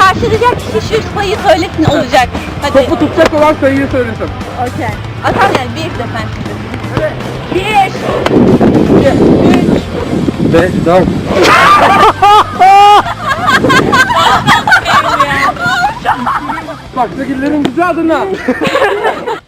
Karşılayacak kişi şu sayıyı söylesin olacak. Hadi. Topu tutacak olan sayıyı söylesin. Okey. Atam yani bir de ben. Bir. Üç. Ve tamam. Bak çekillerin güzel adına.